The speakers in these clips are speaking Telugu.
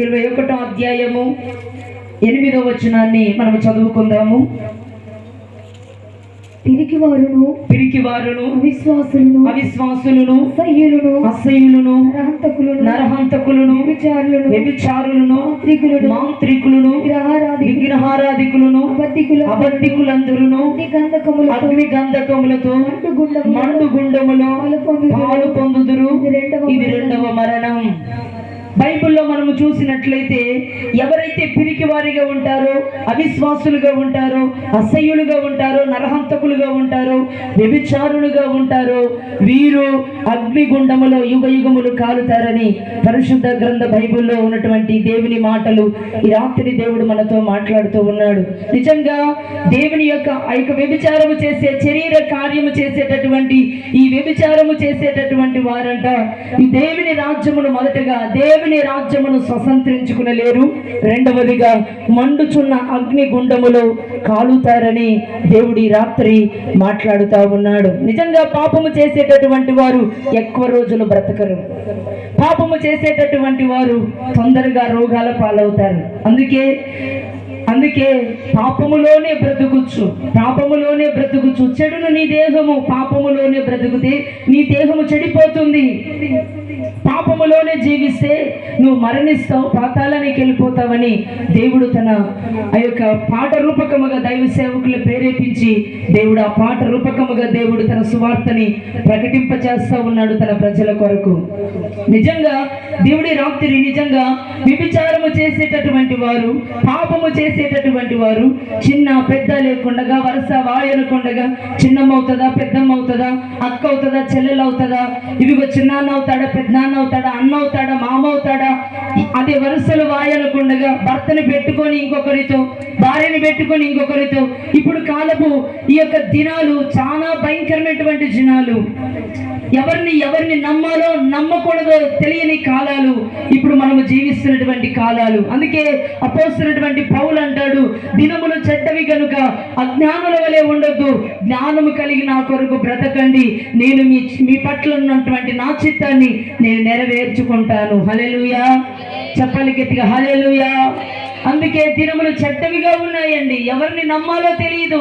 ఇరవై ఒకటో అధ్యాయము ఎనిమిదో వచనాన్ని మనం చదువుకుందాము పిరికి వారును పిరికి వారును అవిశ్వాసులను అవిశ్వాసులను అసహ్యులను అసహ్యులను నరహంతకులను నరహంతకులను వ్యభిచారులను వ్యభిచారులను మాంత్రికులను మాంత్రికులను విగ్రహారాధి విగ్రహారాధికులను అబద్ధికుల అబద్ధికులందరును అగ్ని గంధకములతో అగ్ని గంధకములతో మండు గుండము మండు గుండములో పాలు పొందుదురు. ఇది రెండవ మరణం. బైబిల్లో మనము చూసినట్లయితే ఎవరైతే పిరికి వారిగా ఉంటారో అవిశ్వాసులుగా ఉంటారో అసహ్యులుగా ఉంటారో నరహంతకులుగా ఉంటారో వ్యభిచారులుగా ఉంటారో వీరు అగ్నిగుండములో యుగ యుగములు కాలుతారని పరిశుద్ధ గ్రంథ బైబిల్లో ఉన్నటువంటి దేవుని మాటలు ఈ రాత్రి దేవుడు మనతో మాట్లాడుతూ ఉన్నాడు. నిజంగా దేవుని యొక్క ఆ యొక్క వ్యభిచారము చేసే శరీర కార్యము చేసేటటువంటి ఈ వ్యభిచారము చేసేటటువంటి వారంట ఈ దేవుని రాజ్యమును మొదటగా దేవుని రాజ్యమును స్వతంత్రించుకునలేరు రెండవదిగా మండుచున్న అగ్ని గుండములో కాలుతారని దేవుడి రాత్రి మాట్లాడుతూ ఉన్నాడు. నిజంగా పాపము చేసేటటువంటి వారు ఎక్కువ రోజులు బ్రతకరు. పాపము చేసేటటువంటి వారు తొందరగా రోగాల పాలవుతారు. అందుకే అందుకే పాపములోనే బ్రతుకుచ్చు. పాపములోనే బ్రతుకుచ్చు. చెడును నీ దేహము పాపములోనే బ్రతుకుతే నీ దేహము చెడిపోతుంది. పాపములోనే జీవిస్తే నువ్వు మరణిస్తావు పాతాళానికి వెళ్ళిపోతావని దేవుడు తన ఆ యొక్క పాట రూపకముగా దైవ సేవకులు ప్రేరేపించి దేవుడు ఆ పాట రూపకముగా దేవుడు తన సువార్తని ప్రకటింప చేస్తా ఉన్నాడు తన ప్రజల కొరకు. నిజంగా దేవుడి రాత్రి నిజంగా విభిచారము చేసేటటువంటి వారు పాపము చేసేటటువంటి వారు చిన్న పెద్ద లేకుండగా వరుస వాయనకుండగా చిన్నమ్మవుతుందా పెద్దమ్మవుతుందా అక్క అవుతుందా చెల్లెలు అవుతుందా ఇదిగో చిన్నాన్న అవుతాడా పెద్దనాన్న అవుతాడా అన్న అవుతాడా మామ అవుతాడా అదే వరుసలు వాయాలకుండగా భర్తని పెట్టుకొని ఇంకొకరితో భార్యని పెట్టుకొని ఇంకొకరితో. ఇప్పుడు కాలపు ఈ యొక్క దినాలు చాలా భయంకరమైనటువంటి దినాలు. ఎవరిని ఎవరిని నమ్మాలో నమ్మకూడదో తెలియని కాలాలు ఇప్పుడు మనము జీవిస్తున్నటువంటి కాలాలు. అందుకే అపోస్తున్నటువంటి పౌలు అంటాడు దినములు చెడ్డవి కనుక అజ్ఞానుల వలె ఉండొద్దు. జ్ఞానము కలిగి నా కొరకు బ్రతకండి. నేను మీ మీ పట్ల ఉన్నటువంటి నా చిత్తాన్ని నేను నెరవేర్చుకుంటాను. హలెలుయా చెప్పాలి గట్టిగా హలెలుయా అందుకే దినములు చెడ్డవిగా ఉన్నాయండి. ఎవరిని నమ్మాలో తెలియదు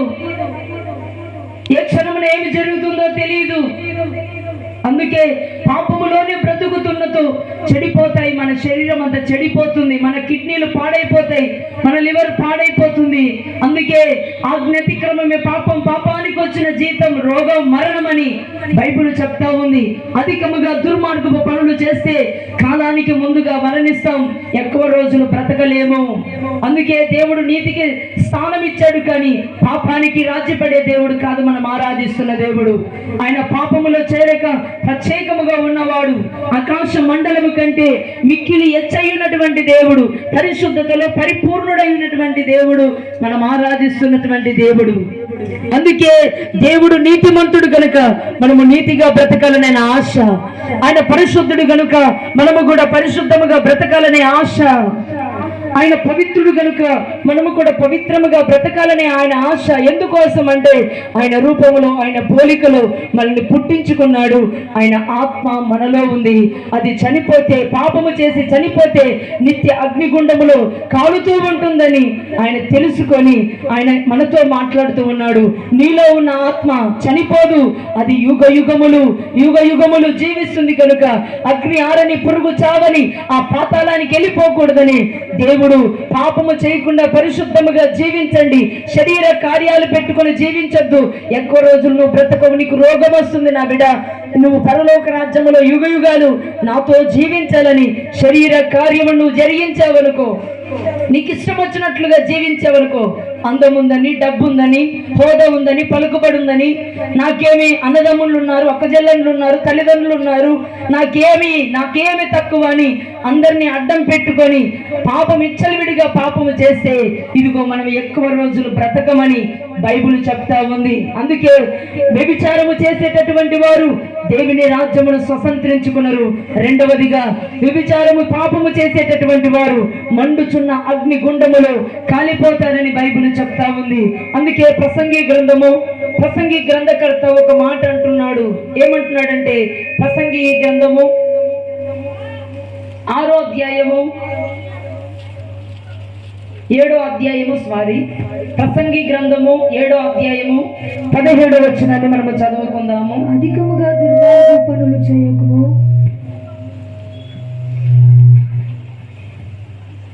ఏ క్షణంలో ఏమి జరుగుతుందో తెలియదు అందుకే పాపములోనే బ్రతుకుతున్నతో చెడిపోతాయి. మన శరీరం అంతా చెడిపోతుంది. మన కిడ్నీలు పాడైపోతాయి. మన లివర్ పాడైపోతుంది. అందుకే ఆజ్ఞాతిక్రమమే పాపం. పాపానికి వచ్చిన జీతం రోగం మరణమని బైబిల్ చెప్తా ఉంది. అధికముగా దుర్మార్గపు పనులు చేస్తే కాలానికి ముందుగా మరణిస్తాం. ఎక్కువ రోజులు బ్రతకలేము. అందుకే దేవుడు నీతికి స్థానం ఇచ్చాడు కానీ పాపానికి రాజ్యపడే దేవుడు కాదు. మనం ఆరాధిస్తున్న దేవుడు. ఆయన పాపములో చేరక ప్రత్యేకముగా ఉన్నవాడు ఆకాశ మండలము కంటే మిక్కిలి ఎచ్చయ్యున్నటువంటి దేవుడు పరిశుద్ధతలో పరిపూర్ణుడైనటువంటి దేవుడు మనం ఆరాధిస్తున్నటువంటి దేవుడు. అందుకే దేవుడు నీతిమంతుడు కనుక మనము నీతిగా బ్రతకాలనే ఆశ. ఆయన పరిశుద్ధుడు గనుక మనము కూడా పరిశుద్ధముగా బ్రతకాలనే ఆశ. ఆయన పవిత్రుడు గనుక మనము కూడా పవిత్రముగా బ్రతకాలనే ఆయన ఆశ ఎందుకోసం అంటే ఆయన రూపములో ఆయన పోలికలో మనల్ని పుట్టించుకున్నాడు. ఆయన ఆత్మ మనలో ఉంది. అది చనిపోతే పాపము చేసి చనిపోతే నిత్య అగ్నిగుండములో కాలుతూ ఉంటుందని ఆయన తెలుసుకొని ఆయన మనతో మాట్లాడుతూ ఉన్నాడు. నీలో ఉన్న ఆత్మ చనిపోదు. అది యుగ యుగములు యుగ యుగములు జీవిస్తుంది కనుక అగ్ని ఆరని పురుగు చావని ఆ పాతాళానికి వెళ్ళిపోకూడదని దేవుడు పాపము చేయకుండా పరిశుద్ధముగా జీవించండి. శరీర కార్యాలు పెట్టుకొని జీవించద్దు. ఎక్కువ రోజులు నువ్వు బ్రతకవు నీకు రోగం వస్తుంది నా బిడ నువ్వు పరలోక రాజ్యములో యుగ యుగాలు నాతో జీవించాలని శరీర కార్యము నువ్వు జరిగించావనుకో నీకు ఇష్టం వచ్చినట్లుగా జీవించావనుకో అందం ఉందని డబ్బు ఉందని హోదా ఉందని పలుకుబడి ఉందని నాకేమి అన్నదమ్ముళ్ళు ఉన్నారు అక్కజెల్లెళ్ళు ఉన్నారు తల్లిదండ్రులు ఉన్నారు నాకేమి నాకేమి తక్కువ అని అందరినీ అడ్డం పెట్టుకొని పాపం ఇచ్చలవిడిగా పాపము చేస్తే ఇదిగో మనం ఎక్కువ రోజులు బ్రతకమని బైబిల్ చెప్తా ఉంది. అందుకే వ్యభిచారము చేసేటటువంటి వారు దేవుని రాజ్యమును స్వతంత్రించుకున్నారు. రెండవదిగా వ్యభిచారము పాపము చేసేటటువంటి వారు మండుచున్న అగ్ని గుండములో కాలిపోతారని బైబిల్ చెప్తా ఉంది. అందుకే ప్రసంగి గ్రంథము ప్రసంగి గ్రంథకర్త ఒక మాట అంటున్నాడు. ఏమంటున్నాడంటే ప్రసంగి గ్రంథము ఆరో అధ్యాయము ఏడో అధ్యాయము సారీ ప్రసంగి గ్రంథము ఏడో అధ్యాయము పదిహేడో వచ్చినాన్ని మనము చదువుకుందాము. అధికముగా దుర్మార్గ పనులు చేయకము.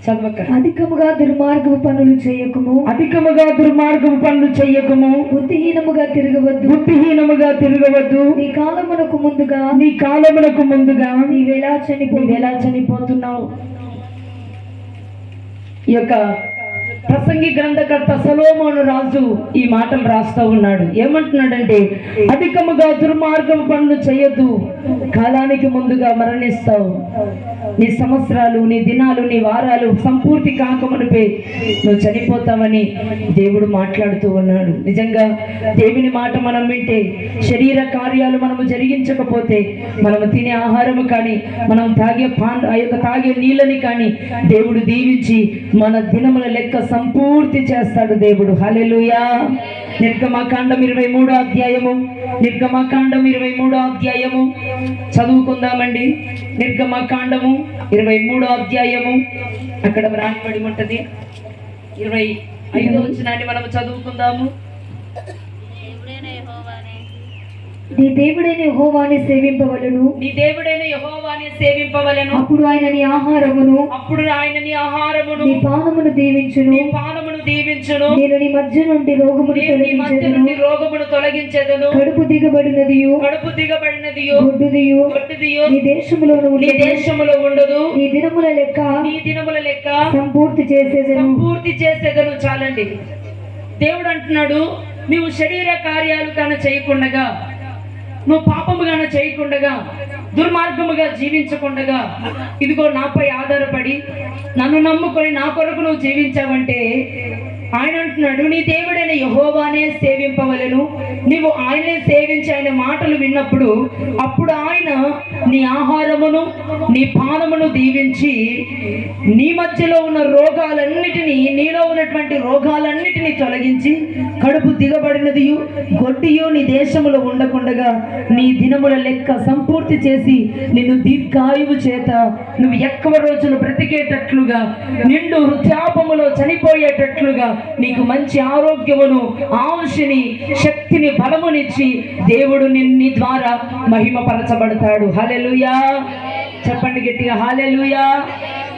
చదవక. అధికముగా దుర్మార్గ పనులు చేయకము. అధికముగా దుర్మార్గం పనులు చెయ్యకము బుద్ధిహీనముగా తిరగవద్దు. బుద్ధిహీనముగా తిరగవద్దు. నీ కాలమునకు ముందుగా నీ కాలమునకు ముందుగా నీవెలా చనిపో నువ్వెలా చనిపోతున్నావు? ఈ యొక్క ప్రసంగి గ్రంథకర్త సలోమోను రాజు ఈ మాటలు రాస్తూ ఉన్నాడు. ఏమంటున్నాడంటే అధికముగా దుర్మార్గం పనులు చేయొద్దు. కాలానికి ముందుగా మరణిస్తావు. నీ సంవత్సరాలు నీ దినాలు నీ వారాలు సంపూర్తి కాకమునిపై నువ్వు చనిపోతావని దేవుడు మాట్లాడుతూ ఉన్నాడు. నిజంగా దేవుని మాట మనం వింటే శరీర కార్యాలు మనము జరిగించకపోతే మనము తినే ఆహారము కానీ మనం తాగే పాన్ ఆ యొక్క తాగే నీళ్ళని కానీ దేవుడు దీవించి మన దినముల లెక్క సంపూర్తి చేస్తాడు దేవుడు. హలెలుయా నిర్గమకాండం ఇరవై మూడో అధ్యాయము. నిర్గమకాండం ఇరవై మూడో అధ్యాయము. చదువుకుందామండి. నిర్గమకాండము ఇరవై మూడో అధ్యాయము. అక్కడ వ్రాయబడి ఉంటుంది. ఇరవై ఐదో వచ్చినాన్ని మనం చదువుకుందాము. నీ దేవుడైన యెహోవాని సేవింపవలను. నీ దేవుడైన యహోవాని సేవింపవలెను. అప్పుడు ఆయన నీ ఆహారమును. అప్పుడు ఆయన నీ ఆహారమును. నీ పానమును దీవించును. నీ పానమును దీవించును. నేను నీ మధ్య నుండి రోగమును నీ మధ్య నుండి రోగమును తొలగించెదను. కడుపు దిగబడినదియు. కడుపు దిగబడినదియో. గొడ్డుదియు. గొడ్డుదియో. నీ దేశములోను నీ దేశములో ఉండదు. నీ దినముల లెక్క నీ దినముల లెక్క సంపూర్తి చేసేదను. సంపూర్తి చేసేదను. చాలండి. దేవుడు అంటున్నాడు నువ్వు శరీర కార్యాలు కాన చేయకుండగా నువ్వు పాపముగాన చేయకుండగా దుర్మార్గముగా జీవించకుండగా ఇదిగో నాపై ఆధారపడి నన్ను నమ్ముకొని నా కొరకు నువ్వు జీవించావంటే ఆయన అంటున్నాడు నీ దేవుడైన యహోవానే సేవింపవలెను. నీవు ఆయనే సేవించి ఆయన మాటలు విన్నప్పుడు అప్పుడు ఆయన నీ ఆహారమును నీ పానమును దీవించి నీ మధ్యలో ఉన్న రోగాలన్నిటినీ నీలో ఉన్నటువంటి రోగాలన్నిటినీ తొలగించి కడుపు దిగబడినది గొడ్డియు నీ దేశములో ఉండకుండగా నీ దినముల లెక్క సంపూర్తి చేసి నిన్ను దీర్ఘాయువు చేత నువ్వు ఎక్కువ రోజులు బ్రతికేటట్లుగా నిండు హృత్యాపములో చనిపోయేటట్లుగా నీకు మంచి ఆరోగ్యమును ఆయుషిని శక్తిని బలమునిచ్చి దేవుడు నిన్ని ద్వారా మహిమపరచబడతాడు. హలెలుయా చెప్పండి గట్టిగా హాలెలుయా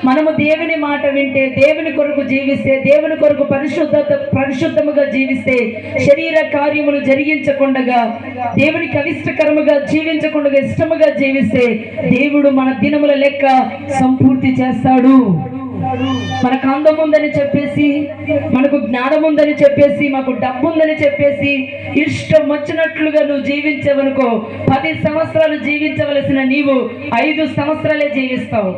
మనము దేవుని మాట వింటే దేవుని కొరకు జీవిస్తే దేవుని కొరకు పరిశుద్ధత పరిశుద్ధముగా జీవిస్తే శరీర కార్యములు జరిగించకుండగా దేవునికి అవిష్టకరముగా జీవించకుండా ఇష్టముగా జీవిస్తే దేవుడు మన దినముల లెక్క సంపూర్తి చేస్తాడు. మనకు అందం ఉందని చెప్పేసి మనకు జ్ఞానం ఉందని చెప్పేసి మాకు డబ్బు ఉందని చెప్పేసి ఇష్టం వచ్చినట్లుగా నువ్వు జీవించవనుకో పది సంవత్సరాలు జీవించవలసిన నీవు ఐదు సంవత్సరాలే జీవిస్తావు.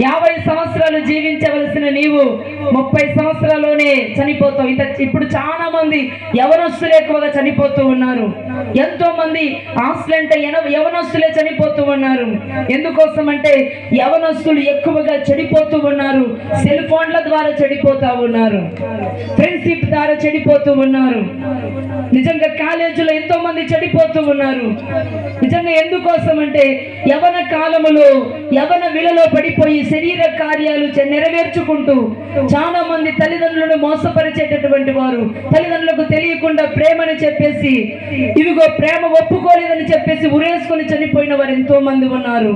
యాభై సంవత్సరాలు జీవించవలసిన నీవు ముప్పై సంవత్సరాల్లోనే చనిపోతావు. ఇంత ఇప్పుడు చాలా మంది యవనస్తులు ఎక్కువగా చనిపోతూ ఉన్నారు. ఎంతో మంది ఆస్తులు అంటే యవనస్తులే చనిపోతూ ఉన్నారు. ఎందుకోసం అంటే యవనస్తులు ఎక్కువగా చెడిపోతూ ఉన్నారు. సెల్ ఫోన్ల ద్వారా చెడిపోతూ ఉన్నారు. ఫ్రెండ్షిప్ ద్వారా చెడిపోతూ ఉన్నారు. నిజంగా కాలేజీలో ఎంతో మంది చెడిపోతూ ఉన్నారు. నిజంగా ఎందుకోసం అంటే యవన కాలములో యవన విలలో పడిపోయి శరీర కార్యాలు నెరవేర్చుకుంటూ చాలా మంది తల్లిదండ్రులను మోసపరిచేటటువంటి వారు తల్లిదండ్రులకు తెలియకుండా ప్రేమని చెప్పేసి ఇదిగో ప్రేమ ఒప్పుకోలేదని చెప్పేసి ఉరేసుకొని చనిపోయిన వారు ఎంతో మంది ఉన్నారు.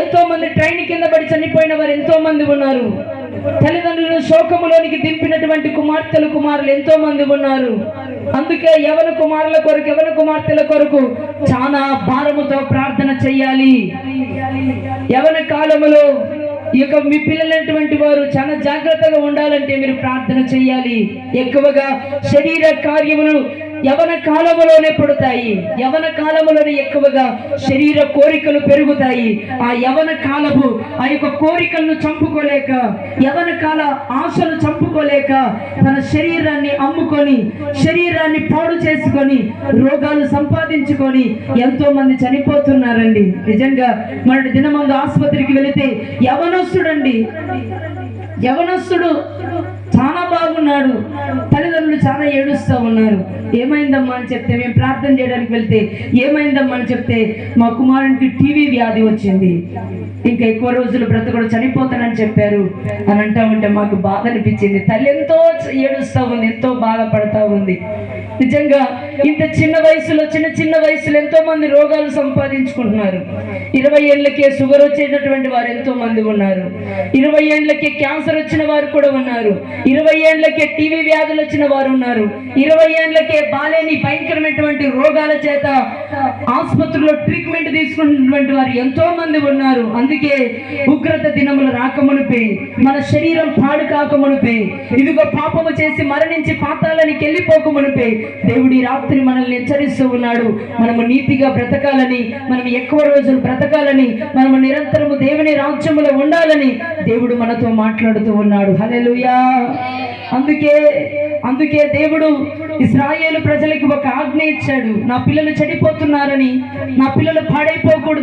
ఎంతో మంది ట్రైన్ కింద పడి చనిపోయిన వారు ఎంతో మంది ఉన్నారు. తల్లిదండ్రులను శోకములోనికి దింపినటువంటి కుమార్తెలు కుమారులు ఎంతో మంది ఉన్నారు. అందుకే యవన కుమారుల కొరకు యవన కుమార్తెల కొరకు చాలా భారముతో ప్రార్థన చెయ్యాలి. యవన కాలములో ఈ యొక్క మీ పిల్లలైనటువంటి వారు చాలా జాగ్రత్తగా ఉండాలంటే మీరు ప్రార్థన చేయాలి ఎక్కువగా శరీర కార్యములు యవన కాలములోనే పుడతాయి. యవన కాలములోనే ఎక్కువగా శరీర కోరికలు పెరుగుతాయి. ఆ యవన కాలము ఆ యొక్క కోరికలను చంపుకోలేక యవన కాల ఆశలు చంపుకోలేక తన శరీరాన్ని అమ్ముకొని శరీరాన్ని పాడు చేసుకొని రోగాలు సంపాదించుకొని ఎంతో మంది చనిపోతున్నారండి. నిజంగా మన దినమందు ఆసుపత్రికి వెళితే యవనస్తుడండి. యవనస్తుడు చాలా బాగున్నాడు. తల్లిదండ్రులు చాలా ఏడుస్తూ ఉన్నారు. ఏమైందమ్మా అని చెప్తే మేము ప్రార్థన చేయడానికి వెళ్తే ఏమైందమ్మా అని చెప్తే మా కుమారునికి టీవీ వ్యాధి వచ్చింది. ఇంకా ఎక్కువ రోజులు బ్రతకడు చనిపోతానని చెప్పారు. అని అంటా ఉంటే మాకు బాధ అనిపించింది. తల్లి ఎంతో ఏడుస్తా ఉంది ఎంతో బాధపడతా ఉంది. నిజంగా ఇంత చిన్న వయసులో చిన్న చిన్న వయసులో ఎంతో మంది రోగాలు సంపాదించుకుంటున్నారు. ఇరవై ఏళ్ళకే షుగర్ వచ్చేటటువంటి వారు ఎంతో మంది ఉన్నారు. ఇరవై ఏళ్ళకే క్యాన్సర్ వచ్చిన వారు కూడా ఉన్నారు. ఇరవై ఏళ్ళకే టీవీ వ్యాధులు వచ్చిన వారు ఉన్నారు. ఇరవై ఏళ్ళకే బాలేని భయంకరమైనటువంటి రోగాల చేత ఆసుపత్రిలో ట్రీట్మెంట్ తీసుకున్నటువంటి వారు ఎంతో మంది ఉన్నారు. అందుకే ఉగ్రత దినములు రాకమునిపే మన శరీరం పాడు కాకమునిపే ఇదిగో పాపము చేసి మరణించి పాతాలని వెళ్ళిపోకమునిపే దేవుడి రాత్రి మనల్ని హెచ్చరిస్తూ ఉన్నాడు. మనము నీతిగా బ్రతకాలని మనం ఎక్కువ రోజులు బ్రతకాలని మనము నిరంతరము దేవుని రాజ్యములో ఉండాలని దేవుడు మనతో మాట్లాడుతూ ఉన్నాడు. హలెలుయా అందుకే అందుకే దేవుడు ఇస్రాయేలు ప్రజలకు ఒక ఆజ్ఞ ఇచ్చాడు. నా పిల్లలు చెడిపోతున్నారని నా పిల్లలు పాడైపోకూడదు